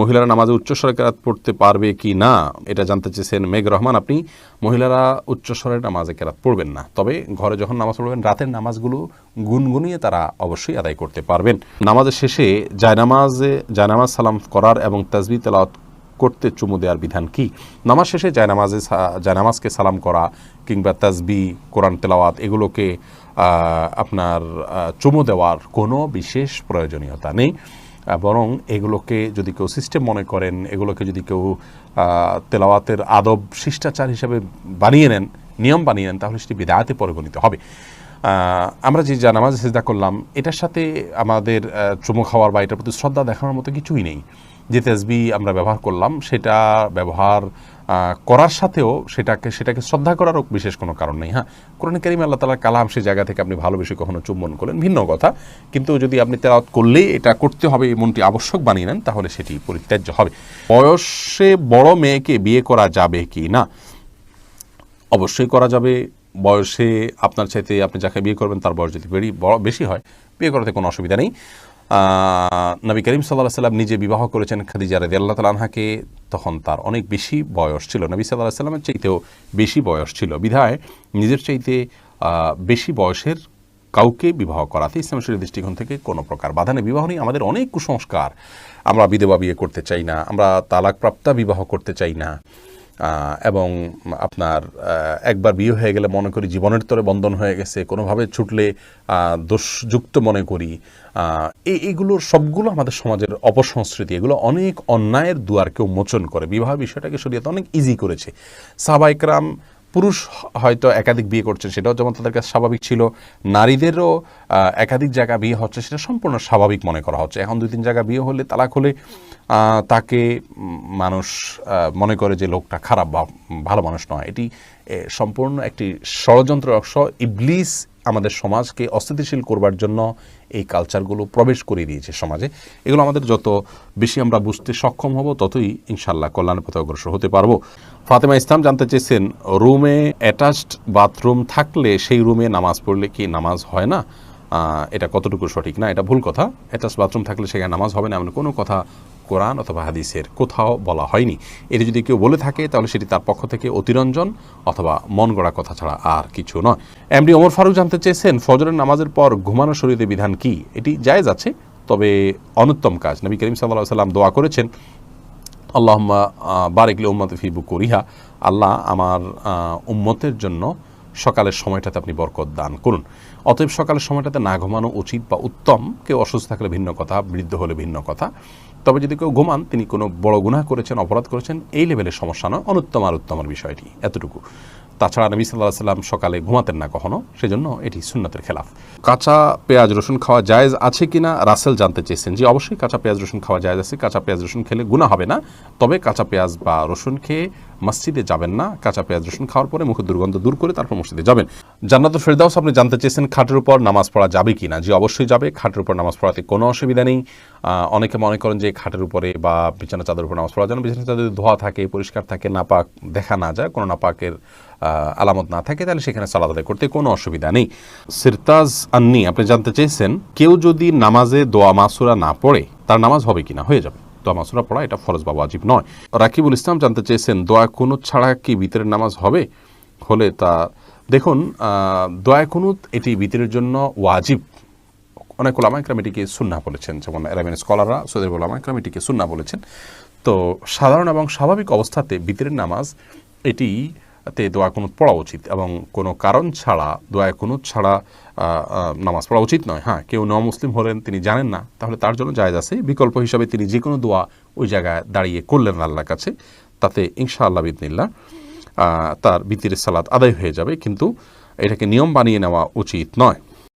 মহিলারা নামাজে উচ্চস্বরে কেরাত পড়তে পারবে কি না, এটা জানতে চেয়েছেন মেঘ রহমান। আপনি মহিলারা উচ্চস্বরে নামাজে কেরাত পড়বেন না, তবে ঘরে যখন নামাজ পড়বেন, রাতের নামাজগুলো গুনগুনিয়ে তারা অবশ্যই আদায় করতে পারবেন। নামাজের শেষে জায়নামাজে, জায়নামাজ সালাম করার এবং তাজবি তেলাওয়াত করতে চুমু দেওয়ার বিধান কি? নামাজ শেষে জায়নামাজে জায়নামাজকে সালাম করা কিংবা তাজবি, কোরআন তেলাওয়াত, এগুলোকে আপনার চুমু দেওয়ার কোনো বিশেষ প্রয়োজনীয়তা নেই। বরং এগুলোকে যদি কেউ সিস্টেম মনে করেন, এগুলোকে যদি কেউ তেলাওয়াতের আদব, শিষ্টাচার হিসাবে বানিয়ে নেন, নিয়ম বানিয়ে নেন, তাহলে সেটি বিদায়াতে পরিগণিত হবে। আমরা যে যা নামাজ সেজদা করলাম, এটার সাথে আমাদের চুমু খাওয়ার বা এটার প্রতি শ্রদ্ধা দেখানোর মতো কিছুই নেই। যে তেজবি আমরা ব্যবহার করলাম, সেটা ব্যবহার করার সাথেও সেটাকে সেটাকে শ্রদ্ধা করারও বিশেষ কোনো কারণ নেই হ্যাঁ? কোরআন করিম আল্লাহ তালা কালাম সে জায়গা থেকে আপনি ভালোবেসে কখনো চুম্বন করলেন, ভিন্ন কথা। কিন্তু যদি আপনি তেলাওয়াত করলেই এটা করতে হবে, এই মনটি আবশ্যক বানিয়ে নেন, তাহলে সেটি পরিত্যাজ্য হবে। বয়সে বড় মেয়েকে বিয়ে করা যাবে কি না? অবশ্যই করা যাবে। বয়সে আপনার চাইতে আপনি যাকে বিয়ে করবেন, তার বয়স যদি বেড়ি, বড়, বেশি হয়, বিয়ে করাতে কোনো অসুবিধা নেই। নবী করিম সাল্লাহ সাল্লাম নিজে বিবাহ করেছেন খাদিজা রেদি আল্লাহ তালাহাকে তখন তার অনেক বেশি বয়স ছিল। নবী সাল্লাহ সাল্লামের চাইতেও বেশি বয়স ছিল। বিধায় নিজের চাইতে বেশি বয়সের কাউকে বিবাহ করাতে ইসলাম শরীর দৃষ্টিকোণ থেকে কোনো প্রকার বাধা নেই। বিবাহ নিয়ে আমাদের অনেক কুসংস্কার। আমরা বিধবা বিয়ে করতে চাই না, আমরা তালাকপ্রাপ্তা বিবাহ করতে চাই না। এবং আপনার একবার বিয়ে হয়ে গেলে মনে করি জীবনের তরে বন্ধন হয়ে গেছে, কোনোভাবে ছুটলে দোষযুক্ত মনে করি। এই এইগুলোর সবগুলো আমাদের সমাজের অপসংস্কৃতি, এগুলো অনেক অন্যায়ের দুয়ারকে উন্মোচন করে। বিবাহ বিষয়টাকে শরীয়তে অনেক ইজি করেছে। সাহবাইকরাম পুরুষ হয়তো একাধিক বিয়ে করছেন, সেটাও যেমন তাদের কাছে স্বাভাবিক ছিল, নারীদেরও একাধিক জায়গা বিয়ে হচ্ছে, সেটা সম্পূর্ণ স্বাভাবিক মনে করা হচ্ছে। এখন দুই তিন জায়গা বিয়ে হলে তালাক হলে তাকে মানুষ মনে করে যে লোকটা খারাপ বা ভালো মানুষ নয়। এটি সম্পূর্ণ একটি ষড়যন্ত্র অংশ। ইবলিস আমাদের সমাজকে অস্থিতিশীল করবার জন্য এই কালচারগুলো প্রবেশ করিয়ে দিয়েছে সমাজে। এগুলো আমাদের যত বেশি আমরা বুঝতে সক্ষম হব, ততই ইনশাল্লাহ কল্যাণের পথে অগ্রসর হতে পারব। ফাতেমা ইসলাম জানতে চেয়েছেন, রুমে অ্যাটাচড বাথরুম থাকলে সেই রুমে নামাজ পড়লে কি নামাজ হয় না? এটা কতটুকু সঠিক না? এটা ভুল কথা। অ্যাটাচ বাথরুম থাকলে সেখানে নামাজ হবে না, এমন কোনো কথা কোরআন অথবা হাদিসের কোথাও বলা হয়নি। এটি যদি কেউ বলে থাকে, তাহলে সেটি তার পক্ষ থেকে অতিরঞ্জন অথবা মন গড়া কথা ছাড়া আর কিছু নয়। এমডি ওমর ফারুক জানতে চেয়েছেন, ফজরের নামাজের পর ঘুমানো শরীরে বিধান কি? এটি জায়েজ আছে, তবে অনুত্তম কাজ। নবী করিম সাল্লাহ সাল্লাম দোয়া করেছেন, আল্লাহম্মা বারেকলে উম্মত ফিবু করিহা আল্লাহ আমার উম্মতের জন্য সকালের সময়টাতে আপনি বরকত দান করুন। অতএব সকালের সময়টাতে না ঘুমানো উচিত বা উত্তম। কেউ অসুস্থ থাকলে ভিন্ন কথা, বৃদ্ধ হলে ভিন্ন কথা। তবে যদি কেউ ঘুমান, তিনি কোনো বড় গুনাহ করেছেন, অপরাধ করেছেন, এই লেভেলের সমস্যা নয়, অনুত্তম আর উত্তমের বিষয়টি এতটুকু। তাছাড়া নবী সাল্লাহ সাল্লাম সকালে ঘুমাতেন না কখনো, সেজন্য এটি সুন্নতের খেলাফ। কাঁচা পেঁয়াজ রসুন খাওয়া জায়েজ আছে কিনা, রাসেল জানতে চেয়েছেন। যে অবশ্যই কাঁচা পেঁয়াজ রসুন খাওয়া জায়েজ আছে। কাঁচা পেঁয়াজ রসুন খেলে গুণা হবে না। তবে কাঁচা পেঁয়াজ বা রসুন খেয়ে মসজিদে যাবেন না, কাঁচা পেঁয়াজ, রসুন খাওয়ার পরে মুখের দুর্গন্ধ দূর করে তারপর মসজিদে যাবেন। জান্নাত ফেরদাউস, আপনি জানতে চেয়েছেন খাটের উপর নামাজ পড়া যাবে কি না যে অবশ্যই যাবে। খাটের উপর নামাজ পড়াতে কোনো অসুবিধা নেই। অনেকে মনে করেন যে খাটের উপরে বা বিছানা চাদর উপর নামাজ পড়া যেন বিছানা চাদর ধোয়া থাকে, পরিষ্কার থাকে, নাপাক দেখা না যায়, কোনো নাপাকের আলামত না থাকে, তাহলে সেখানে সালাদ করতে কোনো অসুবিধা নেই। সিরতাজ আন্নি, আপনি জানতে চেয়েছেন, কেউ যদি নামাজে দোয়া মাসুরা না পড়ে, তার নামাজ হবে কিনা? হয়ে যাবে। দোয়া মাসুরা পড়া, এটা ফরজ বা ওয়াজিব নয়। রাকিবুল ইসলাম জানতে চেয়েছেন, দোয়া কোনো ছাড়া কি ভিতরের নামাজ হবে? হলে তা, দেখুন দোয়া কুনুত এটি ভিতরের জন্য ওয়াজিব। অনেক ওলামা ইকরাম এটিকে সুন্না বলেছেন, যেমন এরামিন স্কলাররা সৌদের ওলামা ইকরাম এটিকে সুন্না বলেছেন। তো সাধারণ এবং স্বাভাবিক অবস্থাতে বিতরের নামাজ এটি তে দোয়া কুনুত পড়া উচিত এবং কোনো কারণ ছাড়া, দোয়া কুনুত ছাড়া নামাজ পড়া উচিত নয়। হ্যাঁ কেউ ন মুসলিম হলেন, তিনি জানেন না, তাহলে তার জন্য জায়জ আছে। বিকল্প হিসাবে তিনি যে কোনো দোয়া ওই জায়গায় দাঁড়িয়ে করলেন আল্লাহর কাছে, তাতে ইনশা আল্লাহ বিদিনিল্লা তার বিতির সালাদ আদায় হয়ে যাবে। কিন্তু এটাকে নিয়ম বানিয়ে নেওয়া উচিত নয়।